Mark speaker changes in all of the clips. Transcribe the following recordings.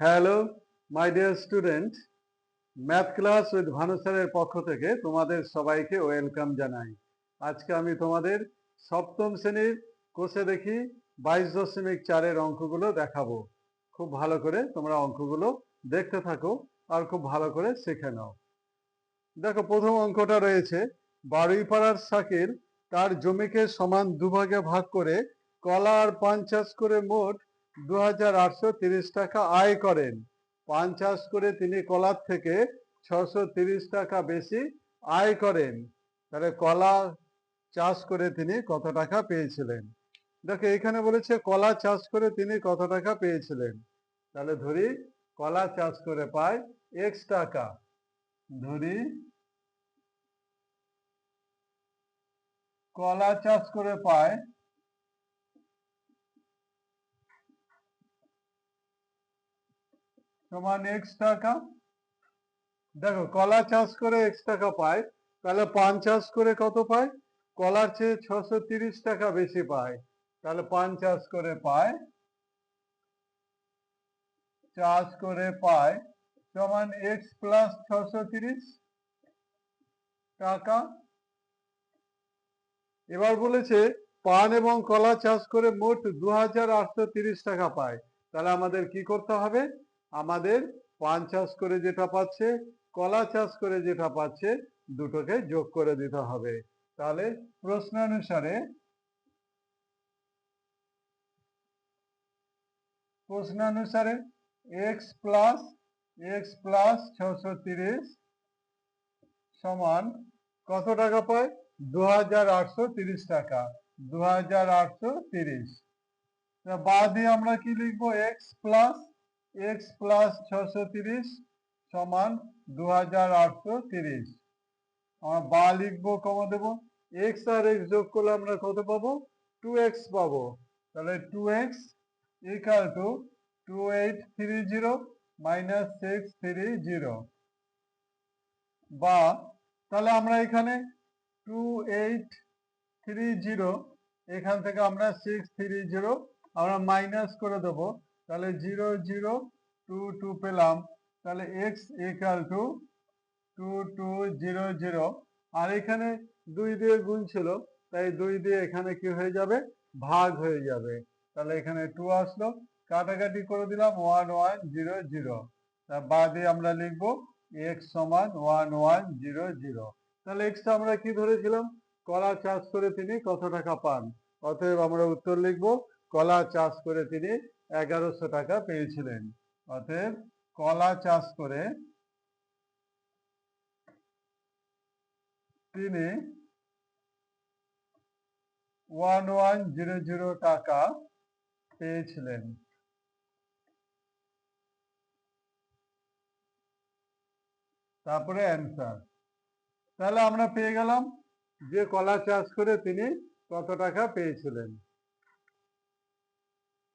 Speaker 1: Hello my dear student math class with Bhanu স্যারের পক্ষ থেকে তোমাদের সবাইকে ওয়েলকাম জানাই। আজকে আমি তোমাদের সপ্তম শ্রেণির কোষে দেখি বাইশ দশমিক চারের অঙ্কগুলো দেখাবো। খুব ভালো করে তোমরা অঙ্কগুলো দেখতে থাকো আর খুব ভালো করে শিখে নাও। দেখো, প্রথম অঙ্কটা রয়েছে, বারুইপাড়ার শাকিল তার জমিকে সমান দুভাগে ভাগ করে কলা আর পান চাষ করে মোট দু টাকা আয় করেন। পান চাষ করে তিনি কলার থেকে ছশো টাকা বেশি আয় করেন। তাহলে কলা চাষ করে তিনি কত টাকা পেয়েছিলেন? দেখো, এখানে বলেছে কলা চাষ করে তিনি কত টাকা পেয়েছিলেন? তাহলে ধরি কলা চাষ করে পায় এক্স টাকা। ধরি কলা চাষ করে পায় সমান এক্স টাকা? দেখো, কলা চাষ করে এক্স টাকা পায়, তাহলে পান চাষ করে কত পায়? কলার চেয়ে ছশো তিরিশ টাকা বেশি পায়, তাহলে পান চাষ করে পায়, চাষ করে পায় সমান এক্স প্লাস ছশো তিরিশ টাকা। এবার বলেছে, পান এবং কলা চাষ করে মোট দু টাকা পায়, তাহলে আমাদের কি করতে হবে? আমাদের পান চাষ করে যেটা পাচ্ছে, কলা চাষ করে যেটা পাচ্ছে, দুটোকে যোগ করে দিতে হবে। তাহলে প্রশ্নানুসারে প্রশ্নানুসারে এক্স প্লাস এক্স প্লাস ছশো তিরিশ সমান কত টাকা পায়? দু টাকা। দু হাজার আটশো তিরিশ। বা দিয়ে আমরা কি লিখব? এক্স প্লাস এক্স প্লাস ছশো তিরিশ সমান দু হাজার আটশো তিরিশ। আমরা বা লিখব, কমা দেবো। এক্স আর এক্স যোগ করলে আমরা কত পাবো? টু এক্স পাবো। তাহলে two x equal to two eight three zero minus six three zero বা তাহলে আমরা এখানে টু এইট থ্রি জিরো এখান থেকে আমরা সিক্স থ্রি জিরো আমরা মাইনাস করে দেবো। তাহলে জিরো জিরো টু টু পেলাম, তাহলে x equal to two two zero zero. আর এখানে দুই দিয়ে গুণ ছিল, তাই দুই দিয়ে এখানে কি হয়ে যাবে? ভাগ হয়ে যাবে। তাহলে এখানে টু আসলো, কাটাকাটি করে দিলাম ওয়ান ওয়ান জিরো জিরো বাদে আমরা লিখব এক্স সমান ওয়ান ওয়ান জিরো জিরো তাহলে এক্সটা আমরা কি ধরেছিলাম? কলা চাষ করে তিনি কত টাকা পান? অতএব আমরা উত্তর লিখব, কলা চাষ করে তিনি এগারোশো টাকা পেয়েছিলেন। অতএব কলা চাষ করে তিনি ওয়ান ওয়ান জিরো জিরো টাকা পেয়েছিলেন। তারপরে অ্যান্সার তাহলে আমরা পেয়ে গেলাম যে কলা চাষ করে তিনি কত টাকা পেয়েছিলেন?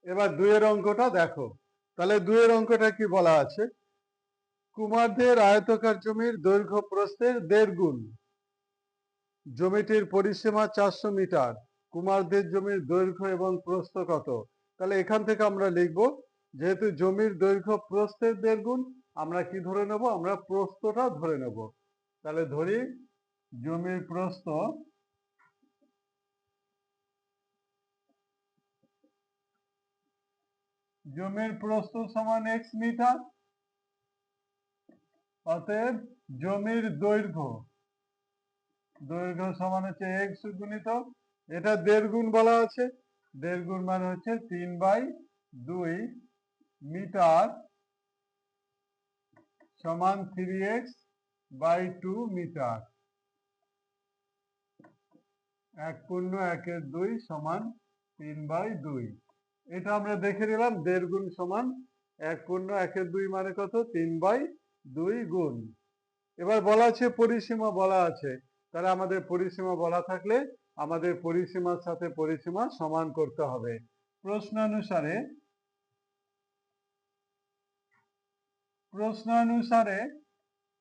Speaker 1: এবার দুইয়ের অঙ্কটা দেখো। তাহলে দুইয়ের অঙ্কটা কি বলা আছে? কুমারদের আয়তকার জমির দৈর্ঘ্য প্রস্থের দেড় গুণ। জমিটির পরিসীমা চারশো মিটার। কুমারদের জমির দৈর্ঘ্য এবং প্রস্থ কত? তাহলে এখান থেকে আমরা লিখব, যেহেতু জমির দৈর্ঘ্য প্রস্থের দেড় গুণ, আমরা কি ধরে নেব? আমরা প্রস্থটা ধরে নেব। তাহলে ধরি, জমির প্রস্থ জমির প্রস্থ সমান এক্স মিটার, অতএব জমির দৈর্ঘ্য দৈর্ঘ্য সমান হচ্ছে এক্স গুণিত এটা দেড় গুণ বলা আছে, দেড় গুণ মানে হচ্ছে তিন বাই দুই মিটার সমান three x by two metre, এক পূর্ণ একের দুই সমান তিন বাই দুই। এটা আমরা দেখে নিলাম, দেড় গুণ সমান এক পূর্ণ একের দুই মানে কত? তিন বাই দুই গুণ। এবার বলা আছে পরিসীমা বলা আছে। তাহলে আমাদের পরিসীমা বলা থাকলে আমাদের পরিসীমার সাথে পরিসীমা সমান করতে হবে। প্রশ্নানুসারে প্রশ্নানুসারে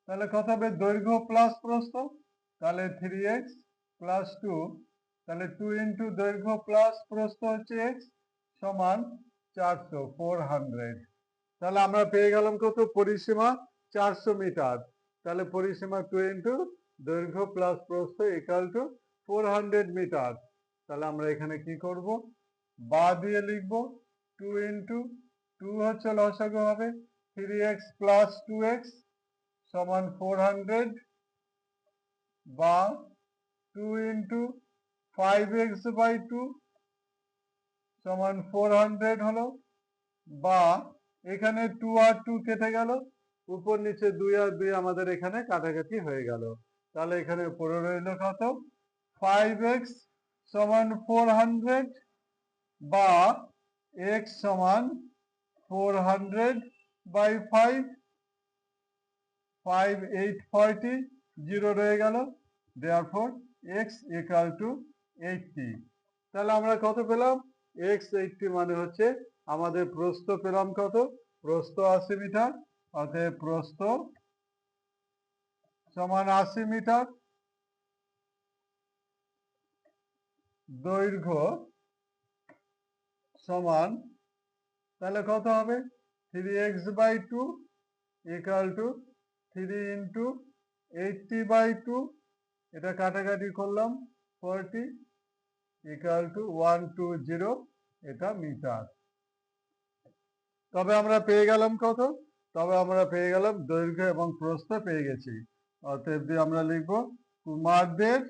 Speaker 1: তাহলে কত হবে? দৈর্ঘ্য প্লাস প্রস্থ। তাহলে থ্রি এক্স প্লাস টু তাহলে টু ইন্টু দৈর্ঘ্য প্লাস প্রস্থ হচ্ছে এক্স সমান চারশো ফোর হান্ড্রেড তাহলে আমরা পেয়ে গেলাম কত? পরিসীমা চারশো মিটার। তাহলে পরিসীমা টু ইন্টু দৈর্ঘ্য প্লাস প্রস্থ equal to four hundred metre. তাহলে আমরা এখানে কি করব? বা দিয়ে লিখব টু ইন্টু টু হচ্ছে লসাগু হবে। Three x plus two x সমান ফোর হান্ড্রেড বা two into five x by two সমান ফোর হান্ড্রেড হলো, বা এখানে টু আর টু কেটে গেল, উপর নিচে দুই আর দুই আমাদের এখানে কাটাকাটি হয়ে গেল। তাহলে এখানে পড়ে রইল কত? ফাইভ এক্স সমান ফোর হান্ড্রেড বা এক্স সমান four hundred by five five eight forty zero রয়ে গেল। There four x equal to eighty তাহলে আমরা কত পেলাম? এক্স এইটটি মানে হচ্ছে আমাদের প্রস্থ পেলাম কত? প্রস্থ আশি মিটার, অতএব প্রস্থ সমান আশি মিটার। দৈর্ঘ্য সমান, তাহলে কত হবে? Three x by two equal to three into eighty by two এটা কাটাকাটি করলাম forty equal to one two zero এটা মিটার। তবে আমরা পেয়ে গেলাম কত? তবে আমরা পেয়ে গেলাম দৈর্ঘ্য এবং প্রস্থ পেয়ে গেছি। অতএব দিয়ে আমরা লিখব, কুমারদের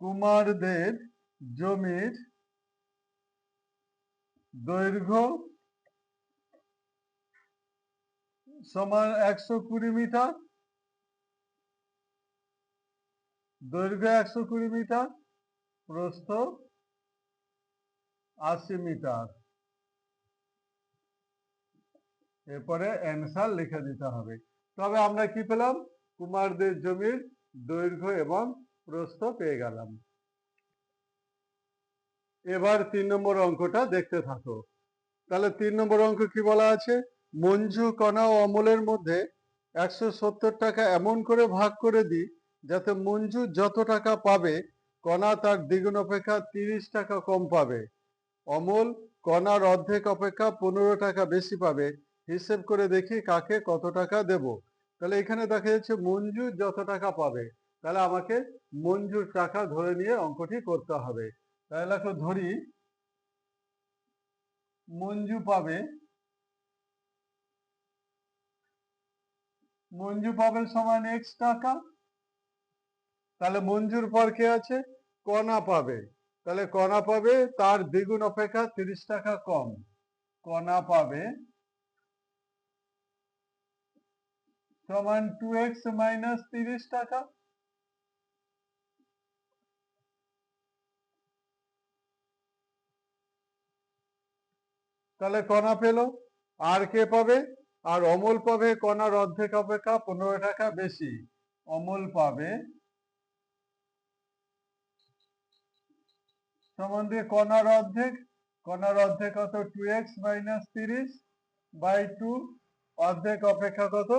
Speaker 1: কুমারদের জমির দৈর্ঘ্য সমান একশো কুড়ি মিটার। দৈর্ঘ্য একশো কুড়ি মিটার। প্রস্থ আশি মিটার। এরপরে অ্যান্সার লিখে দিতে হবে। তবে আমরা কি পেলাম? কুমারদের জমির দৈর্ঘ্য এবং প্রস্থ পেয়ে গেলাম। এবার তিন নম্বর অঙ্কটা দেখতে থাকো। তাহলে তিন নম্বর অঙ্ক কি বলা আছে? মঞ্জু, কণা ও অমলের মধ্যে একশো সত্তর টাকা এমন করে ভাগ করে দিই যাতে মঞ্জু যত টাকা পাবে কণা তার দ্বিগুণ অপেক্ষা তিরিশ টাকা কম পাবে। অমল, কণার অর্ধেক অপেক্ষা পনেরো টাকা বেশি পাবে। হিসেব করে দেখি কাকে কত টাকা দেব। তাহলে এখানে দেখা যাচ্ছে মঞ্জু যত টাকা পাবে, তাহলে আমাকে মঞ্জুর টাকা ধরে নিয়ে অঙ্কটি করতে হবে। তাহলে দেখো ধরি, মঞ্জু পাবে মঞ্জু পাবে সমান এক্স টাকা। তাহলে মঞ্জুর পর কে আছে? কণা পাবে। তাহলে কণা পাবে, তার দ্বিগুণ অপেক্ষা তিরিশ টাকা কম। কণা পাবে সমান টু এক্স মাইনাস তিরিশ টাকা। তাহলে কণা পেল। আর কে পাবে? আর অমল পাবে, কণার অর্ধেক অপেক্ষা পনেরো টাকা বেশি। অমল পাবে সমান দিয়ে কণার অর্ধেক কণার অর্ধেক কত? টু এক্স মাইনাস তিরিশ বাই টু অর্ধেক অপেক্ষা কত?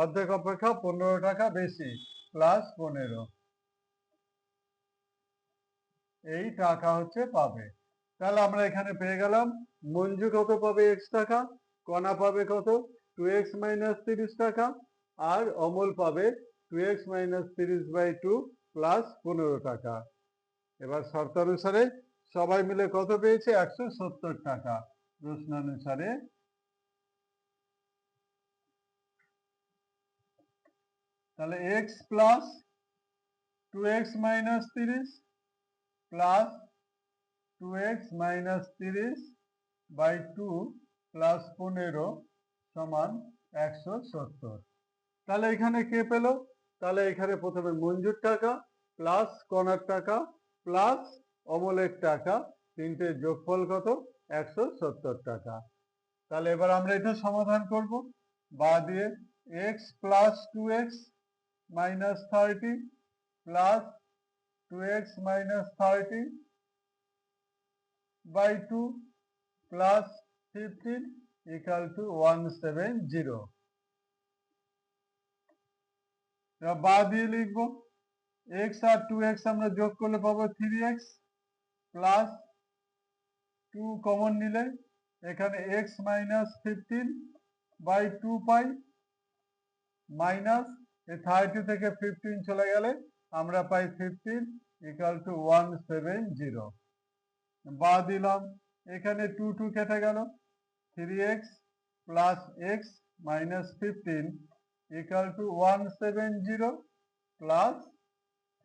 Speaker 1: অর্ধেক অপেক্ষা পনেরো টাকা বেশি প্লাস পনেরো। এই টাকা হচ্ছে পাবে। তাহলে আমরা এখানে পেয়ে গেলাম, মঞ্জু কত পাবে এক্স টাকা? কণা পাবে কত? টু এক্স মাইনাস তিরিশ টাকা, আর অমল পাবে টু এক্স মাইনাস তিরিশ বাই টু প্লাস পনেরো টাকা। এবার শর্তানুসারে সবাই মিলে কত পেয়েছে? একশো সত্তর টাকা। প্রশ্ন অনুসারে তাহলে x plus two x minus তিরিশ প্লাস টু এক্স মাইনাস তিরিশ বাই টু প্লাস পনেরো সমান একশো সত্তর। তাহলে এখানে কে পেল? তাহলে এখানে প্রথমে মঞ্জুর টাকা প্লাস কণার টাকা প্লাস অমলের টাকা, তিনটে যোগফল কত? একশো সত্তর টাকা। তাহলে এবার আমরা এটা সমাধান করব। বা দিয়ে x plus two x minus thirty plus two x minus thirty by two plus fifteen equal to one seven zero বা দিয়ে লিখব। এক্স আর টু এক্স আমরা যোগ করলে পাবো three x plus two common নিলে এখানে x minus fifteen by two pi minus এই থার্টি থেকে ফিফটিন চলে গেলে আমরা পাই fifteen equal to one seven zero বা দিলাম, এখানে টু টু কেটে গেল three x plus x minus fifteen equal to one seven zero plus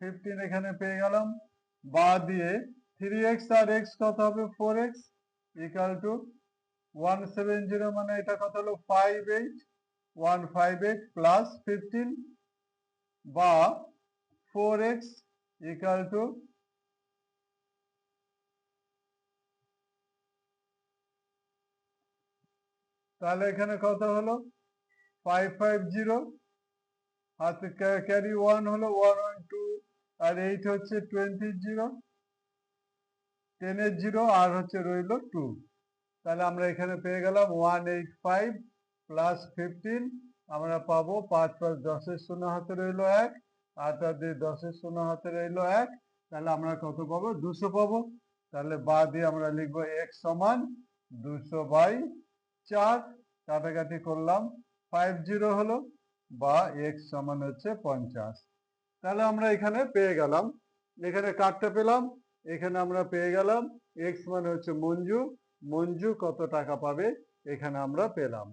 Speaker 1: fifteen এখানে পেয়ে গেলাম। বা দিয়ে থ্রি এক্স আর এক্স কত হবে? Four x equal to one seven zero মানে এটা কত হলো? Five eight one five eight plus fifteen বা ফোর এক্স ইকাল টু তাহলে এখানে কত হলো? ফাইভ ফাইভ জিরো হাতে ক্যারি ওয়ান হলো ওয়ান ওয়ান টু আর এইট হচ্ছে টোয়েন্টি জিরো টেনের জিরো আর হচ্ছে রইল টু তাহলে আমরা এখানে পেয়ে গেলাম one eight five plus fifteen আমরা পাবো পাঁচ পাঁচ দশের শূন্য হাতে রইল এক, আট আর দিয়ে দশের শূন্য হাতে রইল এক, তাহলে আমরা কত পাবো? দুশো পাবো। তাহলে বা দিয়ে আমরা লিখব এক সমান দুশো বাই চার, কাটাকাটি করলাম ফাইভ জিরো হলো, বা এক সমান হচ্ছে পঞ্চাশ। তাহলে আমরা এখানে পেয়ে গেলাম। এখানে কার্ডটা পেলাম। এখানে আমরা পেয়ে গেলাম। এক্স মানে হচ্ছে মঞ্জু। মঞ্জু কত টাকা পাবে? এখানে আমরা পেলাম।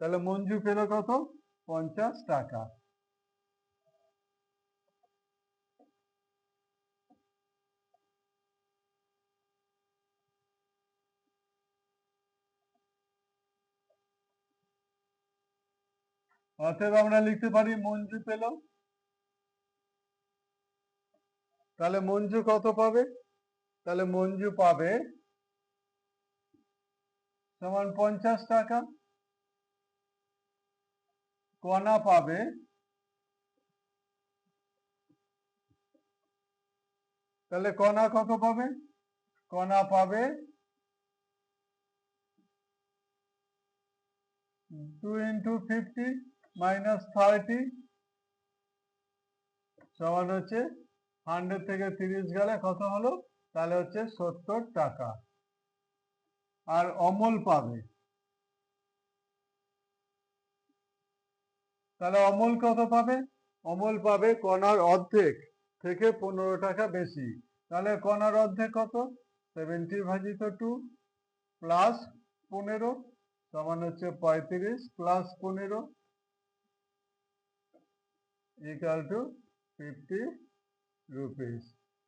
Speaker 1: তাহলে মঞ্জু পেল কত? পঞ্চাশ টাকা। অতএব আমরা লিখতে পারি মঞ্জু পেল। তাহলে মঞ্জু কত পাবে? তাহলে মঞ্জু পাবে সমান পঞ্চাশ টাকা। কণা পাবে তাহলে কণা কত পাবে? কণা পাবে two into fifty minus thirty সমান হচ্ছে হান্ড্রেড থেকে তিরিশ গেলে কত হলো? তাহলে হচ্ছে সত্তর টাকা। আর অমল পাবে। তাহলে অমল কত পাবে? অমল পাবে কণার অর্ধেক থেকে পনেরো টাকা বেশি। তাহলে কণার অর্ধেক কত? সেভেন্টি ভাজিত টু প্লাস পনেরো সমান হচ্ছে পঁয়ত্রিশ প্লাস পনেরো ইকাল টু ফিফটি রুপিস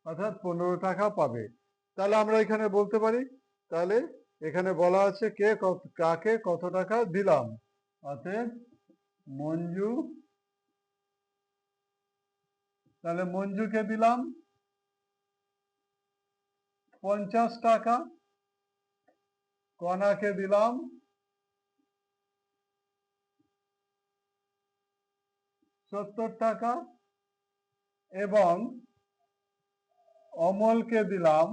Speaker 1: অর্থাৎ পনেরো টাকা পাবে। তাহলে আমরা এখানে বলতে পারি, তাহলে এখানে বলা আছে কে কাকে কত টাকা দিলাম। অতএব মঞ্জু, তাহলে মঞ্জুকে দিলাম? পঞ্চাশ টাকা। কণাকে দিলাম? সত্তর টাকা। এবং অমলকে দিলাম।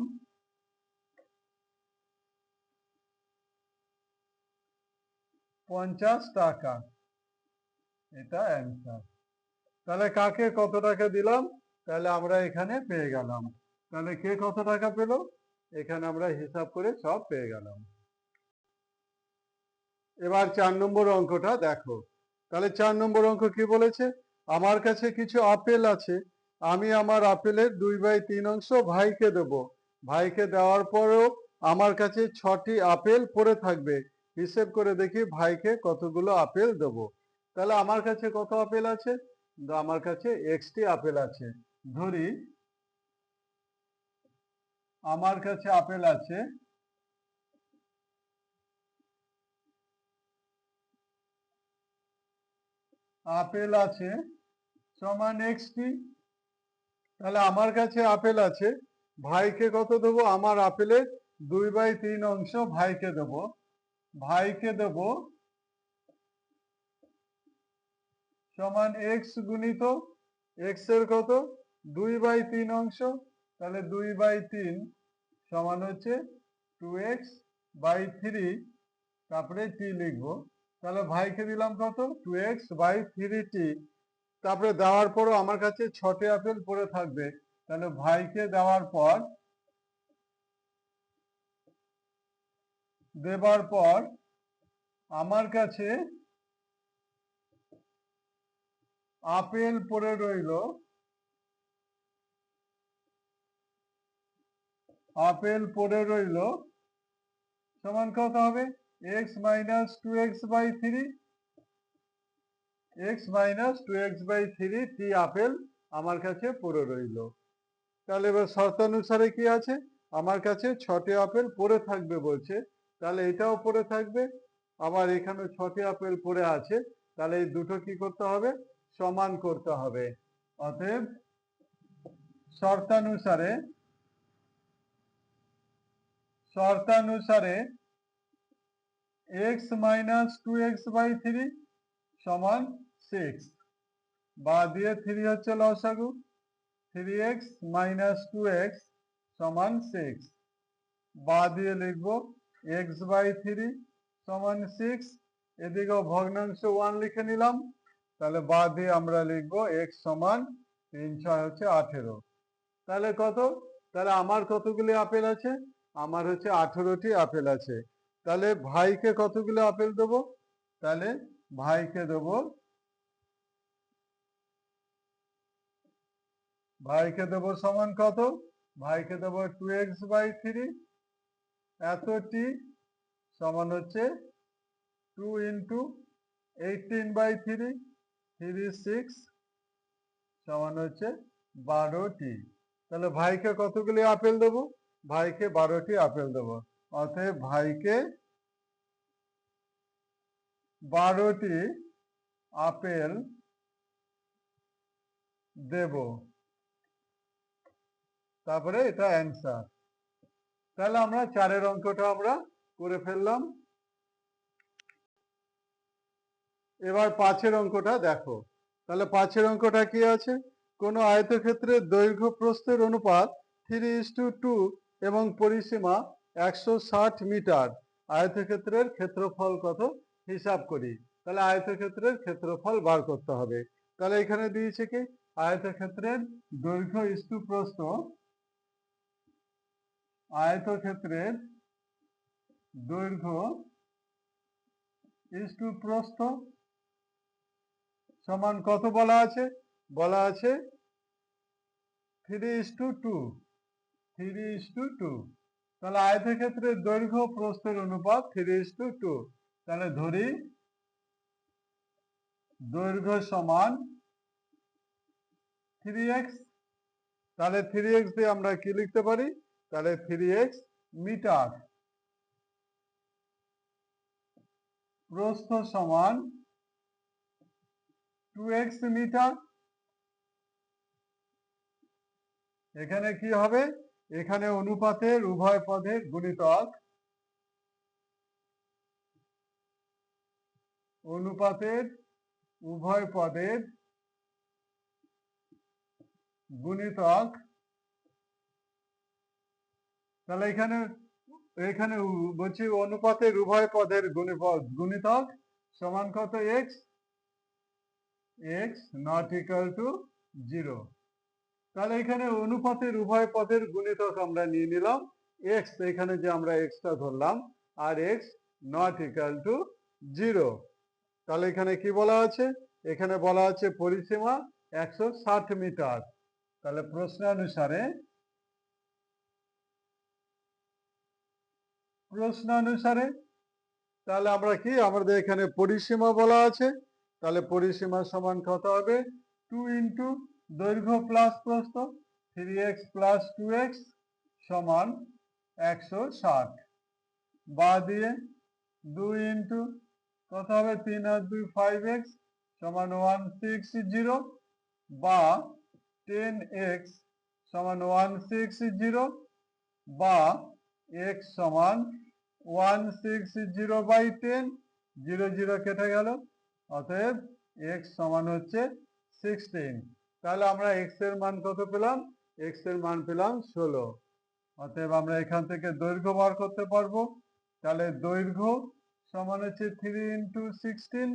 Speaker 1: পঞ্চাশ টাকা। এটা অ্যান্সার তাহলে কাকে কত টাকা দিলাম? তাহলে আমরা এখানে পেয়ে গেলাম। তাহলে কে কত টাকা পেল? এখানে আমরা হিসাব করে সব পেয়ে গেলাম। এবার চার নম্বর অঙ্কটা দেখো। তাহলে চার নম্বর অঙ্ক কি বলেছে? আমার কাছে কিছু আপেল আছে। আমি আমার আপেলের দুই বাই তিন অংশ ভাইকে দেব। ভাইকে দেওয়ার পরেও আমার কাছে ছটি আপেল পড়ে থাকবে। হিসেব করে দেখি ভাইকে কতগুলো আপেল দেব। তাহলে আমার কাছে কত আপেল আছে? আমার কাছে এক্সটি আপেল আছে। ধরি, আমার কাছে আপেল আছে আপেল আছে সমান এক্সটি তাহলে আমার কাছে আপেল আছে। ভাইকে কত দেবো? আমার আপেলের দুই বাই তিন অংশ ভাইকে দেব। ভাইকে দেব সমান এক্স গুণিত এক্সের কত? দুই বাই তিন অংশ। তাহলে দুই বাই তিন সমান হচ্ছে টু এক্স বাই থ্রি। তারপরে টি লিখব? তাহলে ভাইকে দিলাম কত? টু এক্স বাই থ্রি টি। তারপরে দেওয়ার পরও আমার কাছে ছটে আপেল পড়ে থাকবে। তাহলে ভাইকে দেওয়ার পর, দেবার পর আমার কাছে আপেল পড়ে রইল। আপেল পড়ে রইল। সমান কত হবে? X minus two x by three x minus two x by three T apple আমার কাছে পড়ে রইল। তাহলে এবার শর্তানুসারে কি আছে? আমার কাছে ছটি আপেল পড়ে থাকবে বলছে। তাহলে এটাও পড়ে থাকবে। আবার এখানে ছটি আপেল পড়ে আছে। তাহলে এই দুটো কি করতে হবে? সমান করতে হবে। অতএব শর্তানুসারে শর্তানুসারে x minus two x by three সমান সিক্স বা দিয়ে থ্রি হচ্ছে লসাগু। Three x minus two x সমান সিক্স বা দিয়ে লিখব এক্স বাই থ্রি সমান সিক্স এদিকেও ভগ্নাংশ ওয়ান লিখে নিলাম। তাহলে বা দিয়ে আমরা লিখব এক্স সমান তিন ছয় হচ্ছে আঠেরো। তাহলে কত? তাহলে আমার কতগুলি আপেল আছে? আমার হচ্ছে আঠেরোটি আপেল আছে। তাহলে ভাইকে কতগুলো আপেল দেবো? তাহলে ভাইকে দেবো ভাইকে দেবো সমান কত? ভাইকে দেবো টু এক্স বাই থ্রি এতটি সমান হচ্ছে two into eighteen by three three six সমান হচ্ছে বারোটি তাহলে ভাইকে কতগুলি আপেল দেবো? ভাইকে বারোটি আপেল দেবো। অতএব ভাইকে বারোটি আপেল দেব। তারপরে এটা অ্যান্সার তাহলে আমরা চারের অঙ্কটা আমরা করে ফেললাম। এবার পাঁচের অঙ্কটা দেখো। তাহলে পাঁচের অঙ্কটা কি আছে? কোনো আয়তক্ষেত্রের দৈর্ঘ্য প্রস্থের অনুপাত থ্রি ইস টু টু এবং পরিসীমা একশো ষাট মিটার। আয়তক্ষেত্রের ক্ষেত্রফল কত? হিসাব করি। তাহলে আয়তক্ষেত্রের ক্ষেত্রফল বার করতে হবে। তাহলে এখানে দিয়েছে কি? আয়তক্ষেত্রের দৈর্ঘ্য ইস টু প্রস্থ আয়তক্ষেত্রের দৈর্ঘ্য ইস টু প্রস্থ সমান কত বলা আছে? বলা আছে three is two two three is two two তাহলে আয়তক্ষেত্রের দৈর্ঘ্য প্রস্থের অনুপাত থ্রি ইস টু টু তাহলে ধরি দৈর্ঘ্য সমান থ্রি এক্স তাহলে থ্রি এক্স দিয়ে আমরা কি লিখতে পারি? তাহলে থ্রি এক্স মিটার। প্রস্থ সমান টু এক্স মিটার। এখানে কি হবে? এখানে অনুপাতের উভয় পদের গুণিতক অনুপাতের উভয় পদের গুণিতক তাহলে এখানে এখানে বলছি অনুপাতের উভয় পদের গুণিপদ, গুণিতক সমান কত x x not equal to zero তাহলে এখানে অনুপাতের উভয় পদের গুণিতক আমরা নিয়ে নিলাম এক্স এখানে যে আমরা এক্সটা ধরলাম, আর x not equal to zero তাহলে এখানে কি বলা আছে? এখানে বলা আছে পরিসীমা একশো ষাট মিটার। তাহলে প্রশ্নানুসারে প্রশ্নানুসারে তাহলে আমরা কি? আমাদের এখানে পরিসীমা বলা আছে। তাহলে পরিসীমা সমান কত হবে? টু ইন্টু দৈর্ঘ্য প্লাস প্রস্থ three x plus two x সমান একশো ষাট। বা দিয়ে দুই ইন্টু কত হবে? তিন আর দুই ফাইভ এক্স সমান ওয়ান সিক্স জিরো বা টেন এক্স সমান ওয়ান সিক্স জিরো বা এক্স সমান one six zero by ten zero zero কেটে গেল। অতএব এক্স সমান হচ্ছে সিক্সটিন তাহলে আমরা এক্সের মান কত পেলাম? এক্সের মান পেলাম ষোলো। অতএব আমরা এখান থেকে দৈর্ঘ্য বার করতে পারব। তাহলে দৈর্ঘ্য সমান হচ্ছে three into sixteen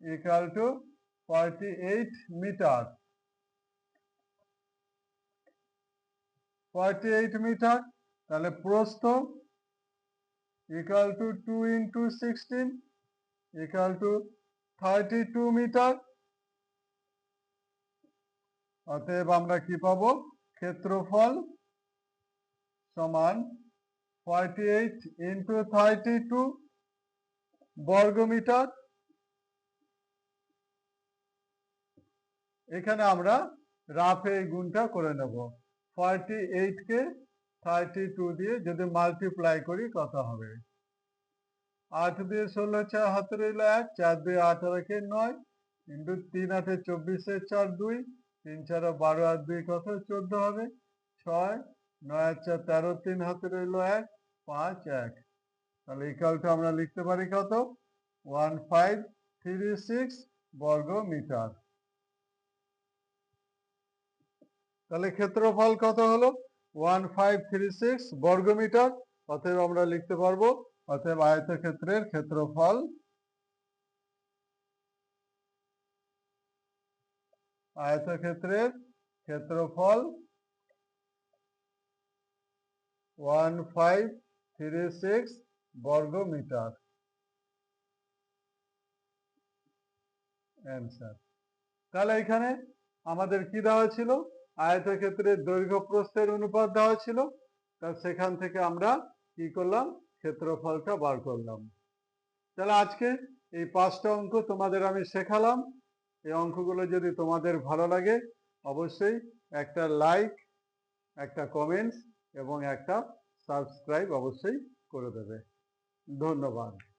Speaker 1: equal to forty eight metre forty eight metre তাহলে প্রস্থ equal to two into sixteen equal to thirty two metre অতএব আমরা কি পাবো? ক্ষেত্রফল সমান forty eight into thirty two বর্গমিটার। এখানে আমরা রাফে এই গুণটা করে নেব। ফর্টি এইট কে থার্টি টু দিয়ে যদি মাল্টিপ্লাই করি কত হবে? আট দিয়ে ষোলো চার, হাতে রইল এক, চার দুই আঠারো কে নয়, ইন্টু তিন আটে চব্বিশে চার দুই, তিন চার বারো আর দুই কত? চোদ্দ হবে। ছয়, নয় আর চার, তেরো তিন, হাতে রইল এক, পাঁচ এক। তাহলে ইকালটা আমরা লিখতে পারি কত? ওয়ান ফাইভ থ্রি সিক্স বর্গ মিটার তাহলে ক্ষেত্রফল কত হলো? ওয়ান ফাইভ থ্রি সিক্স বর্গ মিটার অতএব আমরা লিখতে পারব, অতএব আয়তক্ষেত্রের ক্ষেত্রফল আয়তক্ষেত্রের ক্ষেত্রফল ওয়ান ফাইভ থ্রি সিক্স বর্গ মিটার তাহলে এখানে আমাদের কি দেওয়া ছিল? আয়তক্ষেত্রের দৈর্ঘ্য প্রস্থের অনুপাত দেওয়া ছিল। তা সেখান থেকে আমরা কি করলাম? ক্ষেত্রফলটা বার করলাম। তাহলে আজকে এই পাঁচটা অঙ্ক তোমাদের আমি শেখালাম। এই অঙ্কগুলো যদি তোমাদের ভালো লাগে, অবশ্যই একটা লাইক, একটা কমেন্টস এবং একটা সাবস্ক্রাইব অবশ্যই করে দেবে। ধন্যবাদ।